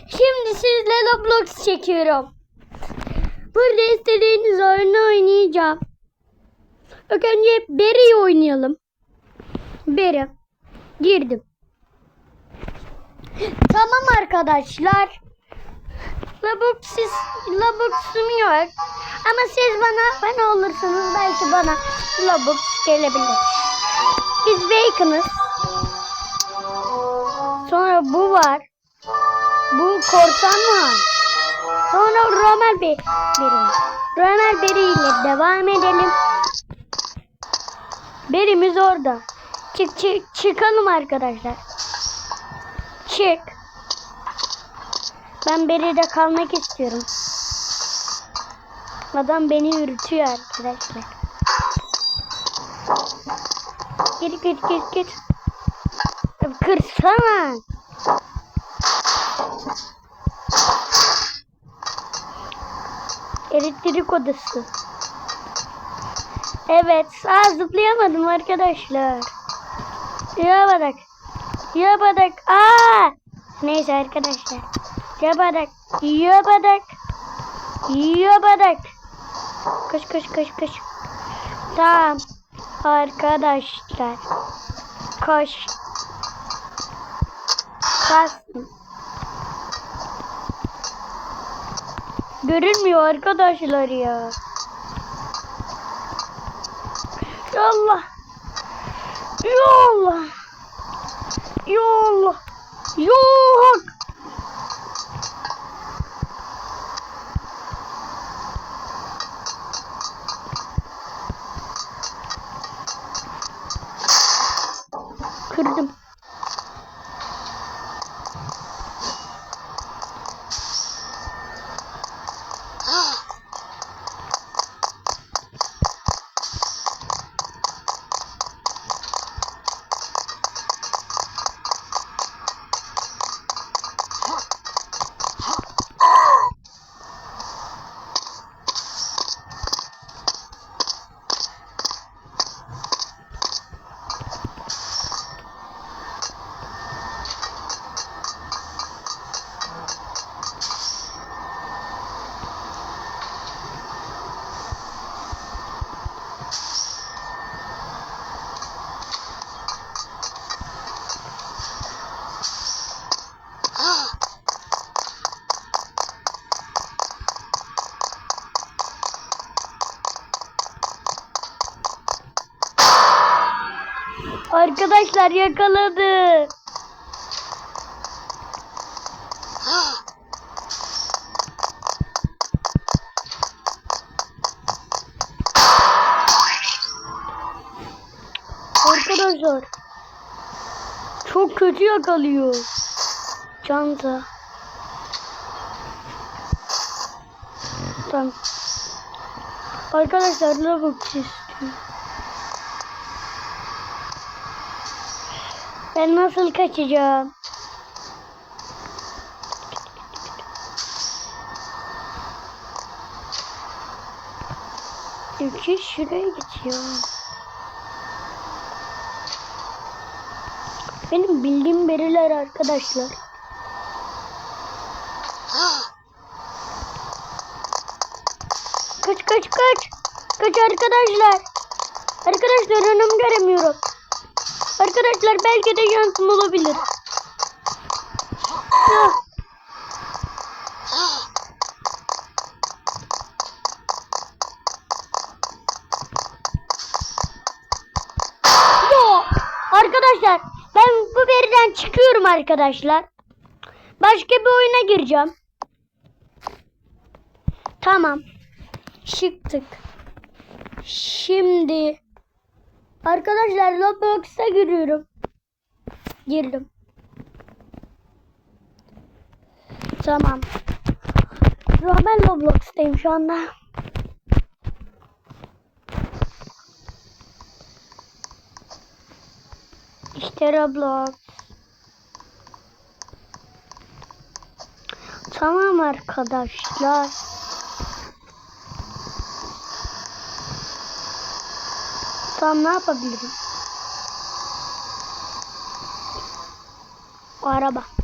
Şimdi sizle Roblox çekiyorum. Burada istediğiniz oyunu oynayacağım. İlk önce Berry'i oynayalım. Berry. Girdim. Tamam arkadaşlar. Robux'siz, Robux'um yok. Ama siz bana abone olursanız belki bana Robux gelebilir. Biz Bacon'ız. Sonra bu var. Bu korsan var. Sonra Romer Bey. Romer Beri ile devam edelim. Berimiz orada. Çık çık çıkalım arkadaşlar. Çık. Ben Beri'de kalmak istiyorum. Adam beni yürütüyor arkadaşlar. Git git git git. Kırsana. Elektrik odası. Evet, sağ zıplayamadım arkadaşlar. Yaparak. Yaparak. Aa! Neyse arkadaşlar. Yaparak. Yaparak. Yaparak. Koş koş koş koş. Tamam. Arkadaşlar. Koş. Kastım. Görünmüyor arkadaşlar ya. Ya Allah. Ya Allah. Ya Allah. Yok. Arkadaşlar yakaladı. Arkadaşlar çok kötü yakalıyor. Çanta. Tamam. Arkadaşlar lavuk istiyor. Ben nasıl kaçacağım? Ülke şuraya geçiyor. Benim bildiğim beriler arkadaşlar. Kaç kaç kaç. Kaç arkadaşlar. Arkadaşlar önüm göremiyorum. Arkadaşlar belki de şansım olabilir. Ah. Yo, Arkadaşlar ben bu beriden çıkıyorum arkadaşlar. Başka bir oyuna gireceğim. Tamam. Çıktık. Şimdi Arkadaşlar Roblox'a giriyorum. Girdim. Tamam. Ben Roblox'tayım şu anda. İşte Roblox. Tamam arkadaşlar. Tamam ne yapabilirim? O araba.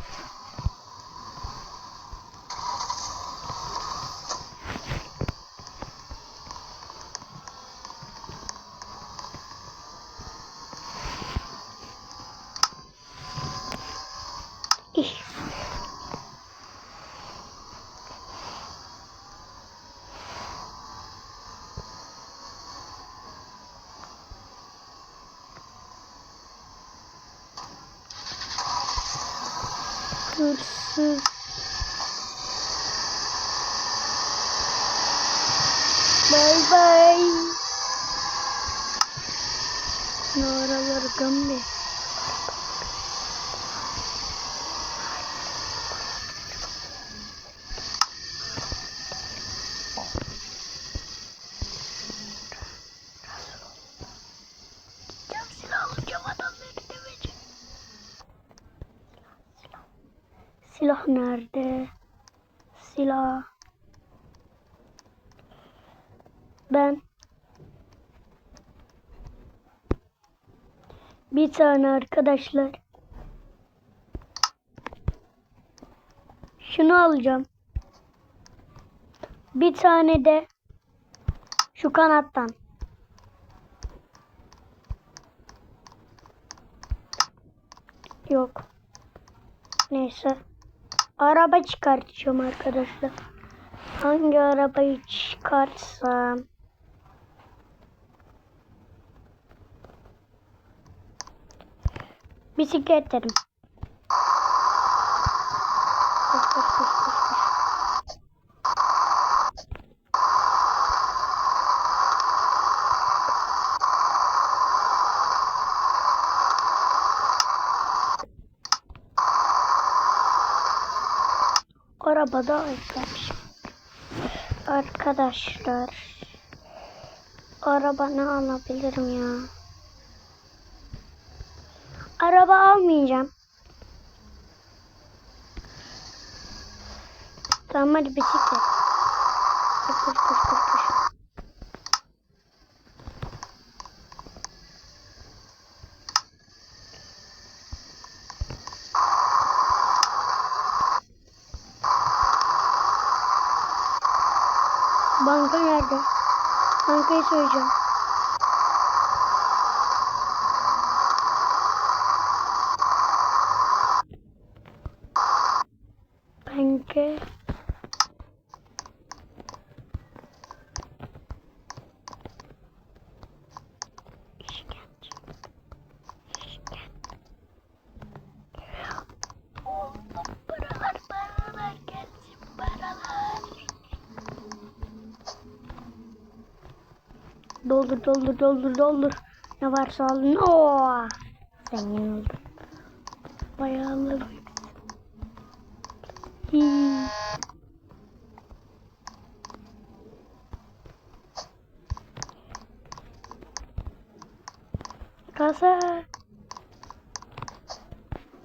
bye bye. Nó ra gần đây Silah. Ben bir tane arkadaşlar şunu alacağım. Bir tane de şu kanattan. Yok. Neyse. Araba çıkartacağım arkadaşlar. Hangi arabayı çıkartsam? Bisiklet derim. Koş, koş, koş, koş, koş. Arabada arkadaş. Arkadaşlar. Araba ne alabilirim ya? Araba almayacağım. Tamam hadi bisiklet. Koş koş koş koş. Bankayı söyleyeceğim. Banka. Doldur doldur doldur doldur. Ne varsa alın. Oo! Zengin oldum. Bayağı alırım. Hii. Kasa.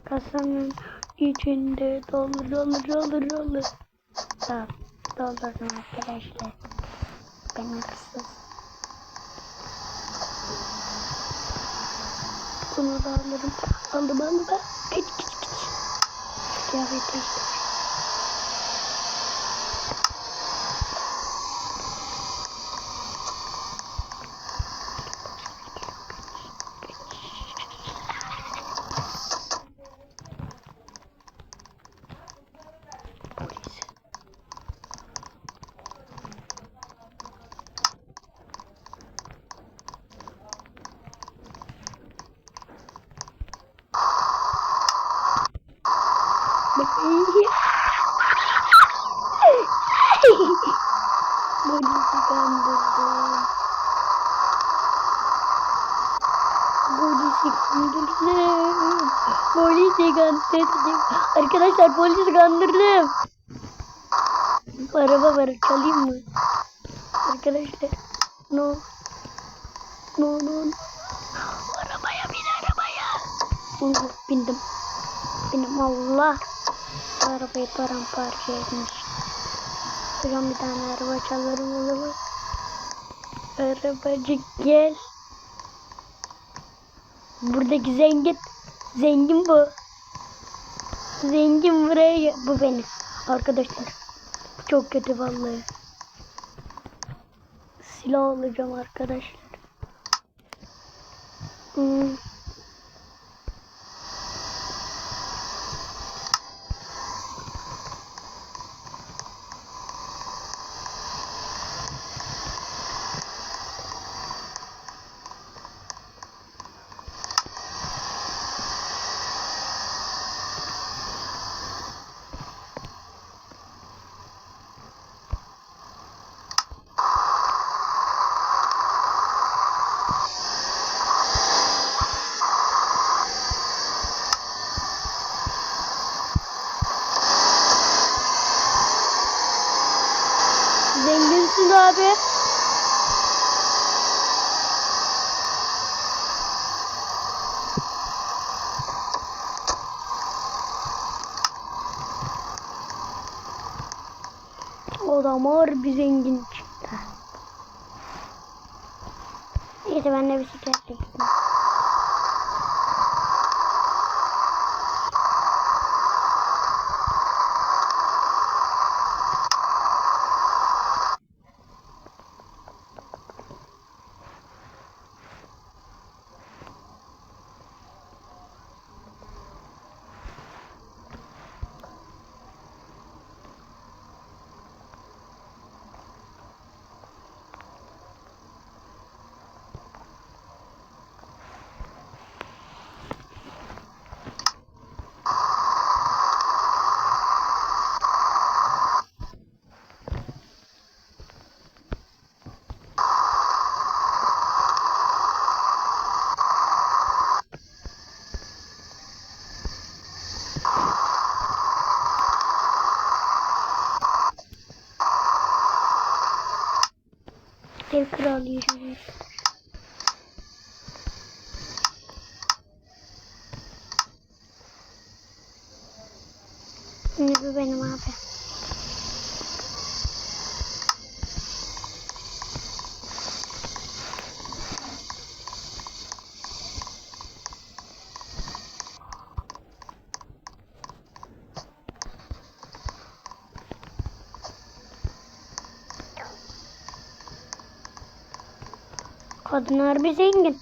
Kasanın içinde doldur doldur doldur doldur. Tamam. Doldurdum arkadaşlar. Ben hırsız. Bunu da alırım. Aldım aldım. Geç geç geç. Kıyafet değiştir. Polis. Polisi kandırdım. Polisi kandırdım. Polisi kandırdım. Arkadaşlar polisi kandırdım. Araba var çalayım mı? Arkadaşlar. No. No no no. Arabaya bin arabaya. Oh, bindim. Bindim Allah. Arabayı paramparça etmiş. Hocam bir tane araba çalarım o zaman. Arabacık gel. Buradaki zengin. Zengin bu. Zengin buraya. Bu benim. Arkadaşlar. Bu çok kötü vallahi. Silah alacağım arkadaşlar. Hmm. Zenginsin abi. Adam ağır bir zengin çıktı. Neyse ben de bisikletle gittim. Dev kral yiyeceğim. Şimdi bu benim abi. Kadınlar bir zengin.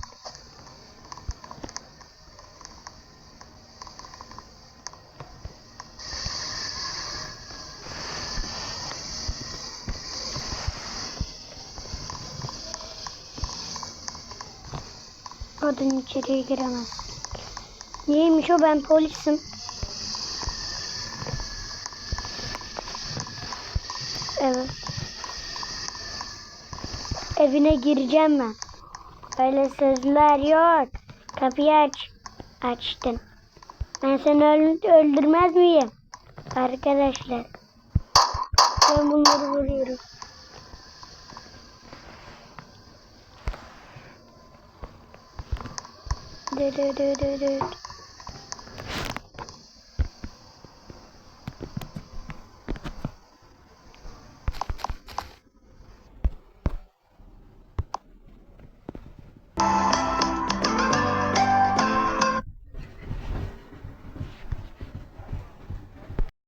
Kadın içeriye giremez. Neymiş o ben polisim. Evet. Evine gireceğim ben. Öyle sözler yok. Kapıyı aç. Açtın. Ben seni öl- öldürmez miyim? Arkadaşlar. Ben bunları vuruyorum. Dö dö dö dö dö.